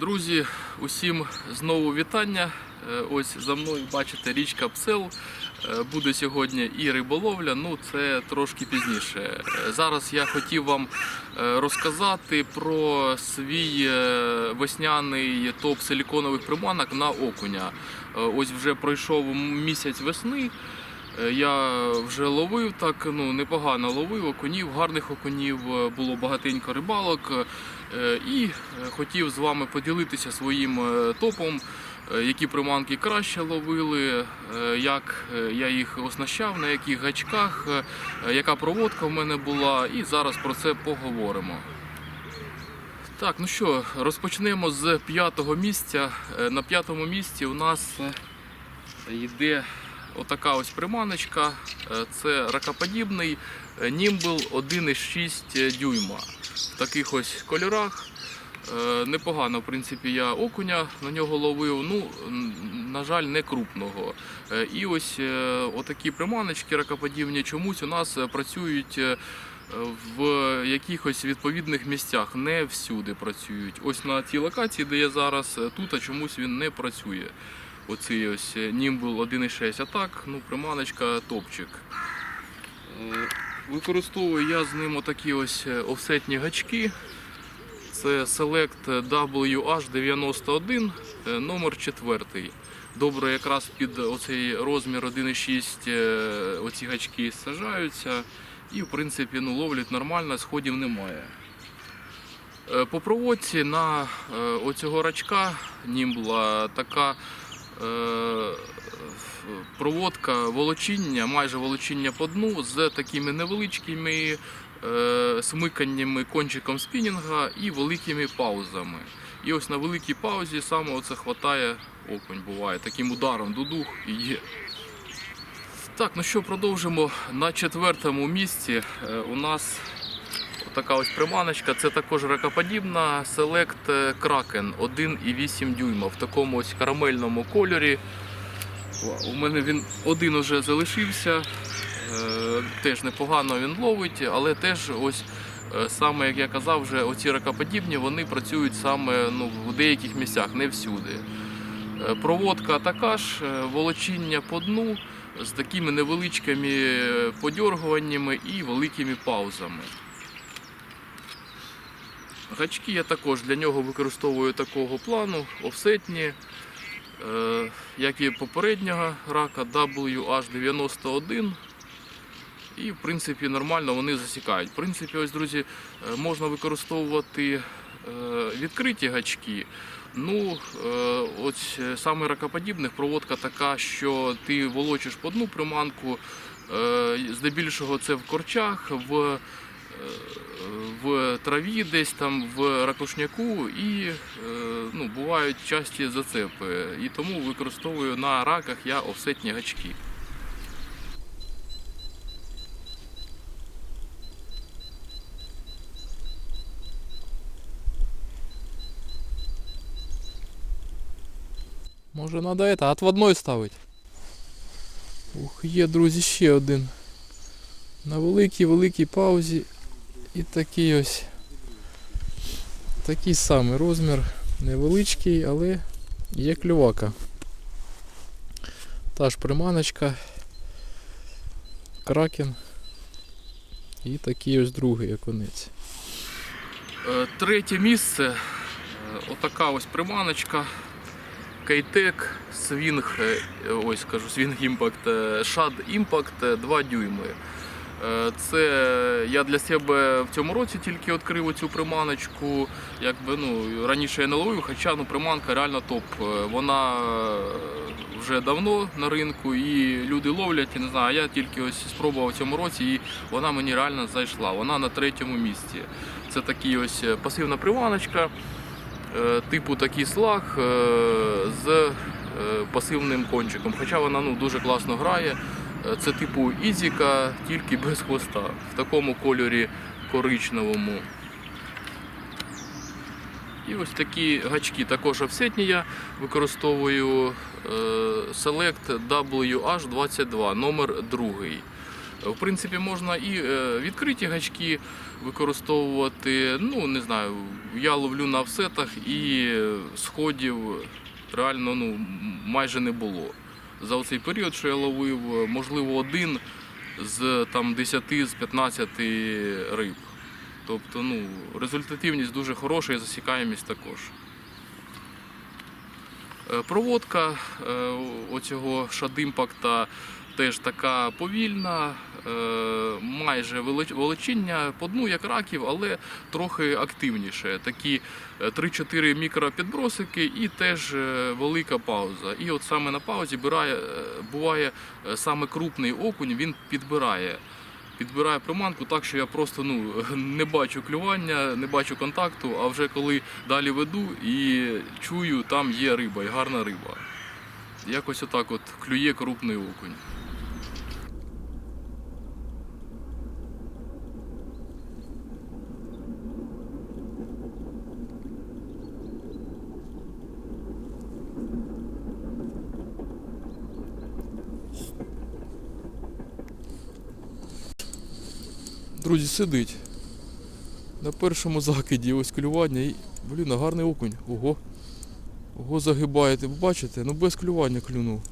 Друзі, усім знову вітання. Е, Ось за мною бачите річка Псел. Е, Буде сьогодні і риболовля, ну це трошки пізніше. Е, Зараз я хотів вам розказати про свій весняний топ силіконових приманок на окуня. Ось вже пройшов місяць весни. Я вже ловив так, ну непогано ловив окунів, гарних окунів, було багатенько рибалок. Е, І е, хотів з вами поділитися своїм е, топом, які приманки краще ловили, як я їх оснащав, на яких гачках, яка проводка в мене була, і зараз про це поговоримо. Так, ну що, розпочнемо з п'ятого місця. На п'ятому місці у нас йде отака ось приманочка. Це ракоподібний Nimble 1,6 дюйма. Таких ось кольорах. Е, Непогано, в принципі, я окуня на нього ловив. Ну, на жаль, не крупного. Е, І ось е, отакі приманочки ракоподібні чомусь у нас працюють. В якихось відповідних місцях не всюди працюють. Ось на цій локації, де я зараз, тут а чомусь він не працює. Оцей ось Nimble 1.6. А так, ну, приманочка топчик. Використовую я з ним отакі ось е, офсетні гачки. Це Select WH91 е, номер 4. Добре, якраз під оцей розмір 1,6 е, оці гачки сажаються. І в принципі ну, ловлять нормально, сходів немає. По проводці на оцього рачка німбла така проводка волочіння, майже волочіння по дну з такими невеличкими е, смиканнями кончиком спінінга і великими паузами. І ось на великій паузі саме оце хватає окунь буває. Таким ударом дудух і є. Так, ну що, продовжимо. На четвертому місці е, у нас така ось приманочка. Це також ракоподібна Select Kraken 1,8 дюйма в такому ось карамельному кольорі. У мене він один уже залишився. Е, Теж непогано він ловить, але теж ось е, саме як я казав, вже оці ракоподібні вони працюють саме ну, в деяких місцях, не всюди. Е, Проводка така ж, е, волочіння по дну з такими невеличкими е, подьоргуваннями і великими паузами. Гачки я також для нього використовую такого плану, офсетні, е, як і попереднього рака WH91. І в принципі нормально вони засікають. В принципі, ось, друзі, е, можна використовувати е, відкриті гачки. Ну, ось саме ракоподібних проводка така, що ти волочиш по дну приманку, здебільшого це в корчах, в, в траві, десь там в ракушняку, і е, ну, бувають часті зацепи. І тому використовую на раках я офсетні гачки. Може треба это, отводной ставити. Ух, є, друзі, ще один. На великій великій паузі. І такий ось. Такий самий розмір. Невеличкий, але є клювака. Та ж приманочка. Кракен. І такий ось другий окунець. Е, Третє місце. Е, Отака ось приманочка. Кейтек, Свінг, е, ось кажу, Свінг Імпакт, Шад Імпакт 2 дюйми. Е, Це я для себе в цьому році тільки відкрив цю приманочку. Якби, ну, раніше я не ловив, хоча ну, приманка реально топ. Е, Вона е, вже давно на ринку і люди ловлять, і не знаю, я тільки ось спробував в цьому році і вона мені реально зайшла. Вона на третьому місці. Це такий ось пасивна приманочка типу такий слаг з пасивним кончиком. Хоча вона ну, дуже класно грає. Це типу ізіка, тільки без хвоста. В такому кольорі коричневому. І ось такі гачки також офсетні я використовую е, Select WH22, номер другий. В принципі, можна і е, відкриті гачки використовувати. Ну, не знаю, я ловлю на офсетах і сходів реально ну, майже не було. За цей період, що я ловив, можливо, один з там 10 з 15 риб. Тобто, ну, результативність дуже хороша і засікаємість також. Е, Проводка е, оцього шадимпакта теж така повільна, е, майже велич- величиння по дну як раків, але трохи активніше. Такі е, 3-4 мікропідбросики і теж е, велика пауза. І от саме на паузі бирає, е, буває е, саме крупний окунь, він підбирає. Підбирає приманку так, що я просто ну, не бачу клювання, не бачу контакту, а вже коли далі веду і чую, там є риба, і гарна риба. Якось отак от клює крупний окунь. Друзі, сидить. На першому закиді ось клювання і, блін, гарний окунь. Ого. Ого, загибаєте, бачите? Ну без клювання клюнув.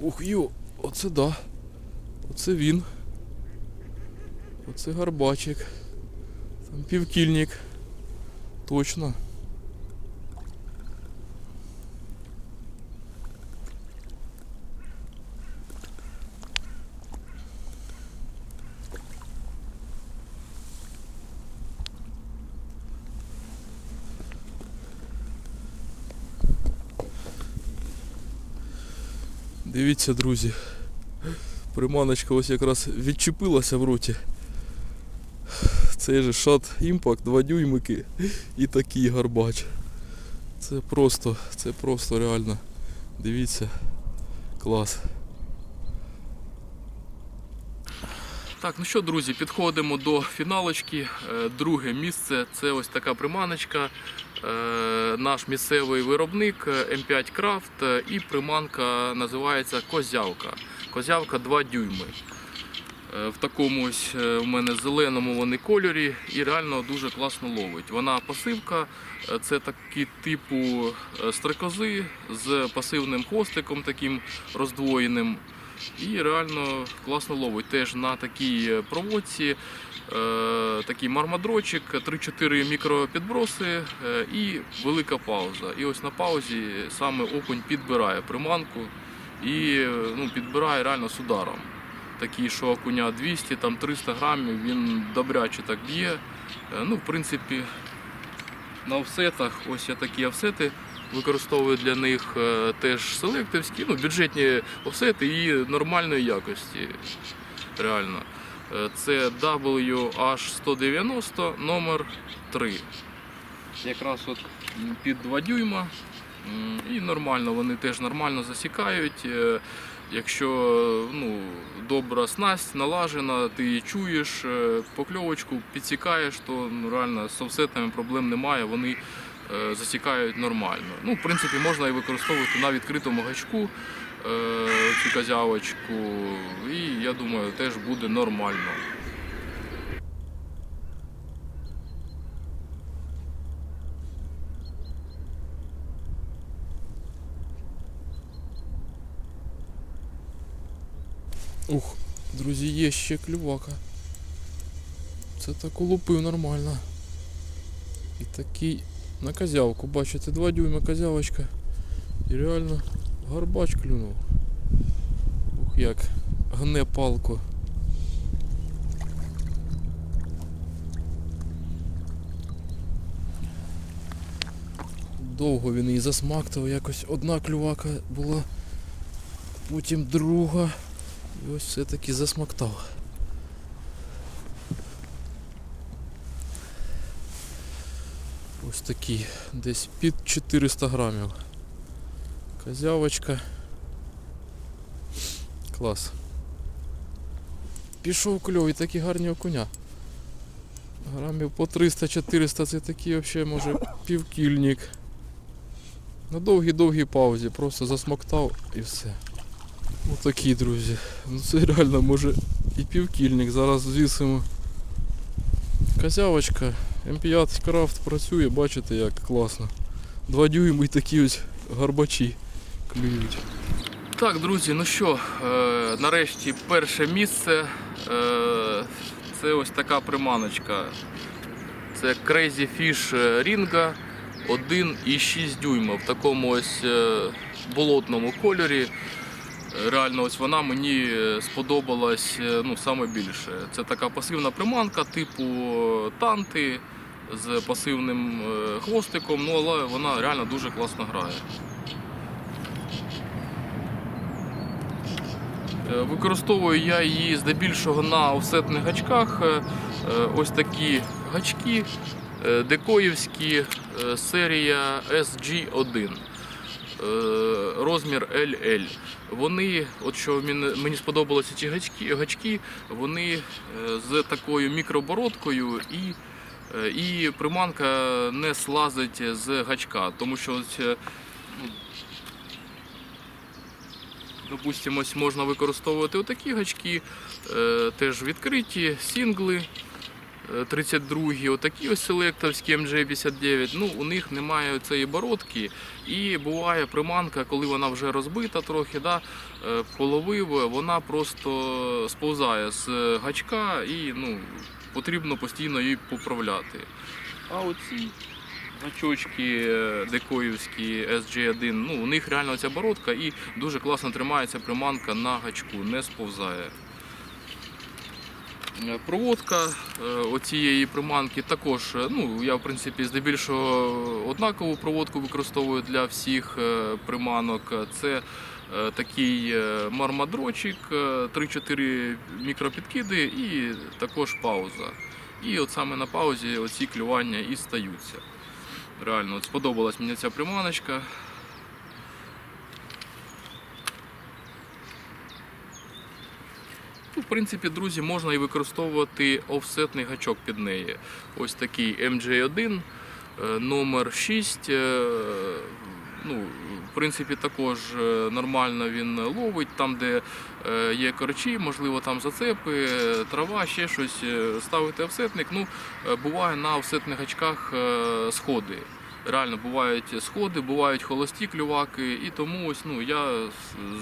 Ух йо, оце да. Оце він. Оце гарбачик. Там півкільник. Точно. Дивіться, друзі. Приманочка ось якраз відчепилася в роті. Цей же шат імпакт, 2 дюймики і такий гарбач. Це просто, це просто реально. Дивіться. Клас. Так, ну що, друзі, підходимо до фіналочки. Е, Друге місце це ось така приманочка. Е, Наш місцевий виробник е, М5 Крафт і приманка називається Козявка. Козявка 2 дюйми. В такому ось в мене зеленому вони кольорі і реально дуже класно ловить. Вона пасивка, це такі типу стрекози з пасивним хвостиком таким роздвоєним. І реально класно ловить. Теж на такій е, проводці е, такий мармадрочик, 3-4 мікропідброси е, і велика пауза. І ось на паузі саме окунь підбирає приманку і ну, підбирає реально з ударом. Такий, що окуня 200, там 300 грамів, він добряче так б'є. Ну, в принципі, на офсетах, ось я такі офсети використовую для них е, теж селективські, ну, бюджетні офсети і нормальної якості. Реально. Е, Це WH190 номер 3. Якраз от під 2 дюйма. І нормально, вони теж нормально засікають. Е, Якщо ну, добра снасть налажена, ти чуєш, покльовочку підсікаєш, то ну, реально з офсетами проблем немає, вони засікають нормально. Ну, в принципі, можна і використовувати на відкритому гачку е, цю козявочку, і я думаю, теж буде нормально. Ух, друзі, є ще клювака. Це так улупив нормально. І такий на козявку, бачите, 2 дюйма козявочка. І реально гарбач клюнув. Ух як гне палку. Довго він її засмактував, якось одна клювака була, потім друга. І ось все-таки засмоктав. Ось такий, десь під 400 грамів. Козявочка. Клас. Пішов кльов і такі гарні окуня. Грамів по 300-400 це такий взагалі може півкільник. На довгій-довгій паузі просто засмоктав і все. Отакі, друзі. Ну це реально може і півкільник. Зараз звісимо. Козявочка. М5 крафт працює, бачите як класно. Два дюйми і такі ось гарбачі клюють. Так, друзі, ну що, е, нарешті перше місце. Е, це ось така приманочка. Це Crazy Fish Ringa 1,6 дюйма в такому ось е, болотному кольорі. Реально, ось вона мені е, сподобалась е, ну, саме. Це така пасивна приманка, типу танти з пасивним е, хвостиком, ну але вона реально дуже класно грає. Е, Використовую я її здебільшого на офсетних гачках. Е, Ось такі гачки декоївські, серія SG1. е, Розмір LL. Вони, от що мені, сподобалося ці гачки, гачки, вони з такою мікробородкою і, і приманка не слазить з гачка, тому що е, Допустимо, ось можна використовувати отакі гачки, е, теж відкриті, сінгли е, 32, отакі ось селектовські MJ59. Ну, у них немає цієї бородки. І буває приманка, коли вона вже розбита трохи, да, е, половив, вона просто сповзає з гачка і ну, потрібно постійно її поправляти. А оці Гачочки е, декоївські SG1, ну у них реально ця бородка і дуже класно тримається приманка на гачку, не сповзає. Е, Проводка е, оцієї приманки також, ну я в принципі здебільшого однакову проводку використовую для всіх приманок. Це такий е, мармадрочик, е, 3-4 мікропідкиди і також пауза. І от саме на паузі оці клювання і стаються. Реально, от сподобалась мені ця приманочка. Ну, в принципі, друзі, можна і використовувати офсетний гачок під неї. Ось такий MJ1, е, номер 6. Ну, в принципі, також е, нормально він ловить, там, де е, є корчі, можливо, там зацепи, трава, ще щось. е, Ставити офсетник. Ну, буває на офсетних гачках сходи. Реально бувають сходи, бувають холості клюваки, і тому ось ну я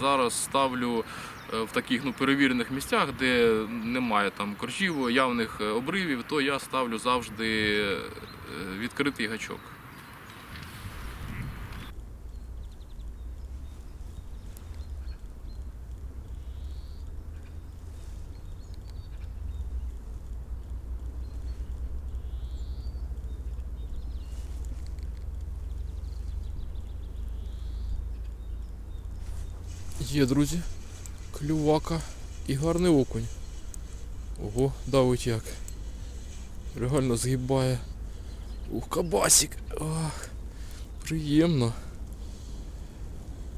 зараз ставлю в таких ну перевірених місцях, де немає там коржів, явних обривів, то я ставлю завжди відкритий гачок. Є, друзі. Клювака і гарний окунь. Ого, давить як. Реально згибає. Ух, кабасик. Ах, приємно.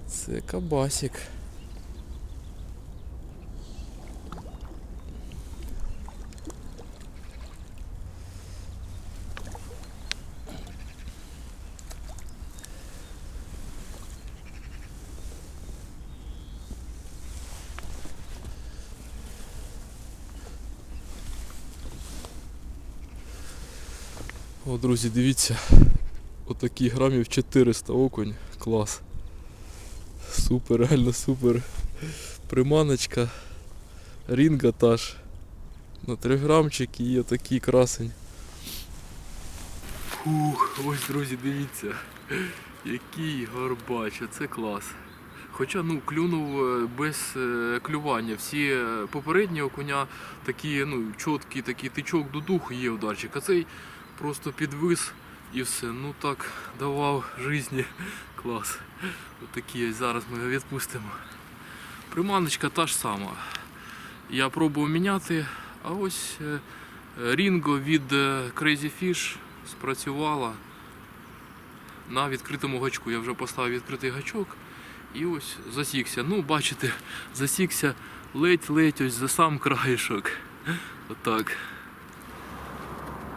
Це кабасик. О, друзі, дивіться. Отакий грамів 400 окунь. Клас. Супер, реально супер. Приманочка. Рінга та ж. На 3 грамчик і отакий красень. Фух, ось, друзі, дивіться. Який гарбач, це клас. Хоча ну клюнув е, без е, клювання. Всі е, попередні окуня такі, ну, чіткий такий тичок до духу є ударчик, а цей просто підвис і все. Ну так давав житті. Клас. Отакі ось зараз ми його відпустимо. Приманочка та ж сама. Я пробував міняти, а ось е, Рінго від е, Crazy Fish спрацювала на відкритому гачку. Я вже поставив відкритий гачок і ось засікся. Ну, бачите, засікся ледь-ледь ось за сам краєшок. Отак.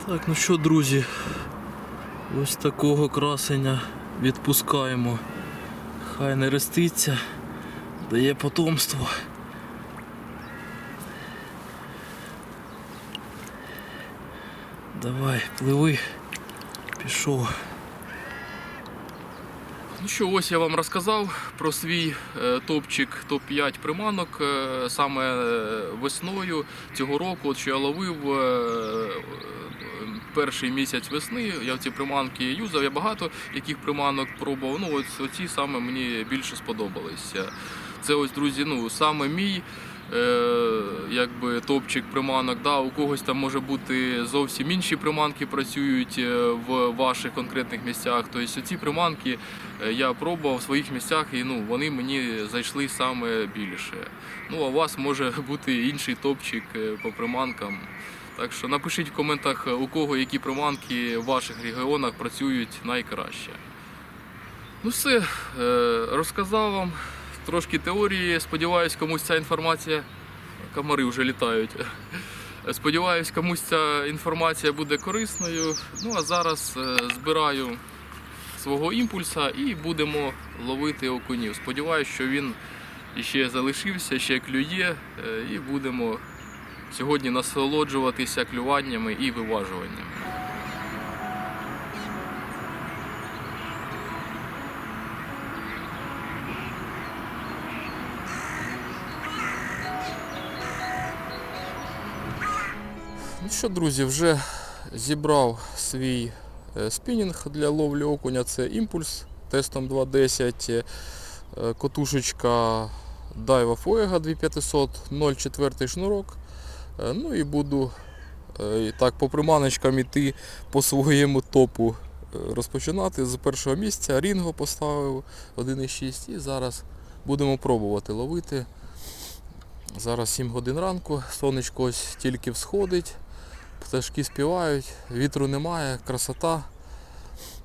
Так, ну що, друзі, ось такого красення відпускаємо. Хай не реститься. дає потомство. Давай, пливи, пішов. Ну що, ось я вам розказав про свій е, топчик топ-5 приманок. Е, Саме е, весною цього року, от що я ловив перший місяць весни, я ці приманки юзав. Я багато яких приманок пробував. Ну, ось оці саме мені більше сподобалися. Це ось, друзі, ну саме мій. Е, якби топчик приманок, да, у когось там може бути зовсім інші приманки працюють е, в ваших конкретних місцях. Тобто ці приманки Е, я пробував в своїх місцях і ну, вони мені зайшли саме більше. Ну, а у вас може бути інший топчик по приманкам. Так що напишіть в коментах, у кого які приманки в ваших регіонах працюють найкраще. Ну все, е, розказав вам трошки теорії. Сподіваюсь, комусь ця інформація. Комари вже літають. Сподіваюсь, комусь ця інформація буде корисною. Ну а зараз е, збираю свого імпульса і будемо ловити окунів. Сподіваюсь, що він ще залишився, ще клює, е, і будемо сьогодні насолоджуватися клюваннями і виважуваннями. Ну що, друзі, вже зібрав свій е, спінінг для ловлі окуня. Це імпульс тестом 2.10, е, котушечка Daiwa Fuega 2500, 0,4 шнурок. Е, Ну і буду е, так по приманочкам іти по своєму топу е, розпочинати. З першого місця Рінго поставив 1,6 і зараз будемо пробувати ловити. Зараз 7 годин ранку, сонечко ось тільки всходить, пташки співають, вітру немає, красота.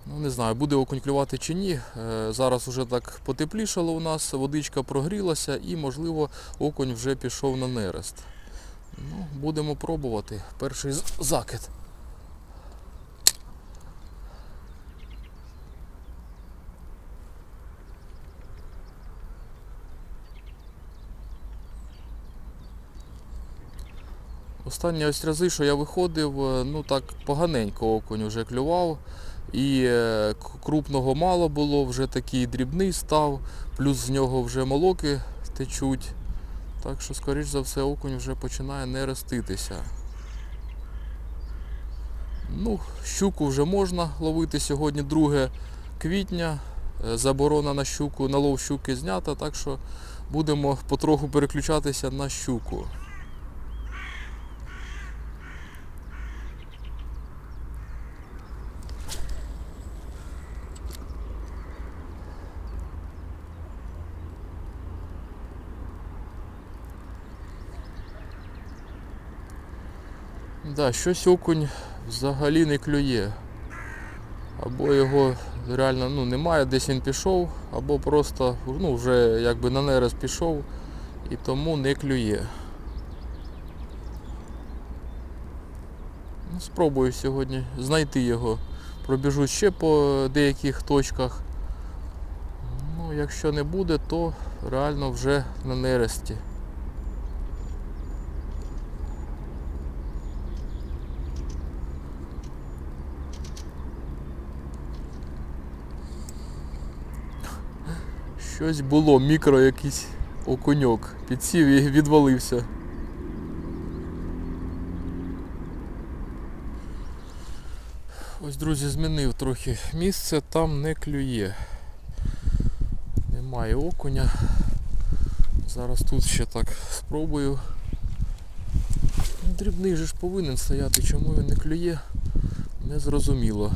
Ну, не знаю, буде окунь клювати чи ні. Зараз вже так потеплішало у нас, водичка прогрілася і, можливо, окунь вже пішов на нерест. Ну, будемо пробувати. Перший закид. Останні ось рази, що я виходив, е, ну так поганенько окунь вже клював. І е, крупного мало було, вже такий дрібний став, плюс з нього вже молоки течуть. Так що, скоріш за все, окунь вже починає не роститися. Ну, щуку вже можна ловити сьогодні 2 квітня. Е, Заборона на щуку, на лов щуки знята, так що будемо потроху переключатися на щуку. Да, щось окунь взагалі не клює. Або його реально ну, немає, десь він пішов, або просто ну, вже якби на нерест пішов і тому не клює. Ну, спробую сьогодні знайти його. Пробіжу ще по деяких точках. Ну, якщо не буде, то реально вже на нересті. Щось було, мікро якийсь окуньок. Підсів і відвалився. Ось, друзі, змінив трохи місце, там не клює. Немає окуня. Зараз тут ще так спробую. Дрібний же ж повинен стояти, чому він не клює, незрозуміло.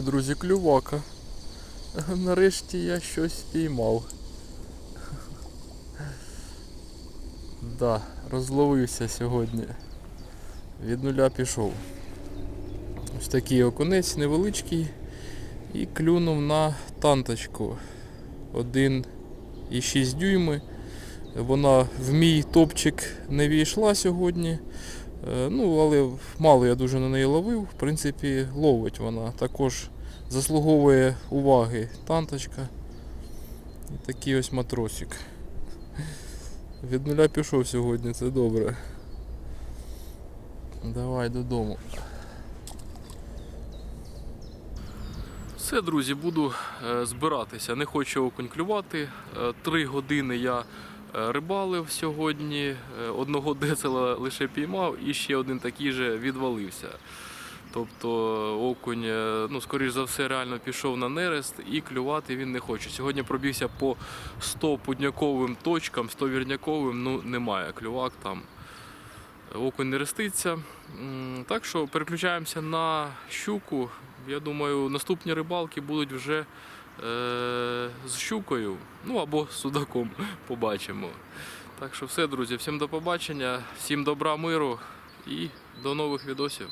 Друзі, клювака. Нарешті я щось спіймав. Да, розловився сьогодні. Від нуля пішов. Ось такий окунець невеличкий і клюнув на танточку. 1,6 дюйми. Вона в мій топчик не війшла сьогодні. Е, Ну, але мало я дуже на неї ловив. В принципі, ловить вона. Також заслуговує уваги танточка. І такий ось матросик. Від нуля пішов сьогодні, це добре. Давай додому. Все, друзі, буду е, збиратися. Не хочу окунь. Е, Три години я рибалив сьогодні. Е, Одного децела лише піймав і ще один такий же відвалився. Тобто окунь, е, ну, скоріш за все, реально пішов на нерест і клювати він не хоче. Сьогодні пробігся по 100 пудняковим точкам, 100 вірняковим, ну немає клювак там. Окунь не реститься. Так що переключаємося на щуку. Я думаю, наступні рибалки будуть вже е, з щукою, ну або судаком побачимо. Так що все, друзі, всім до побачення, всім добра, миру і до нових відосів.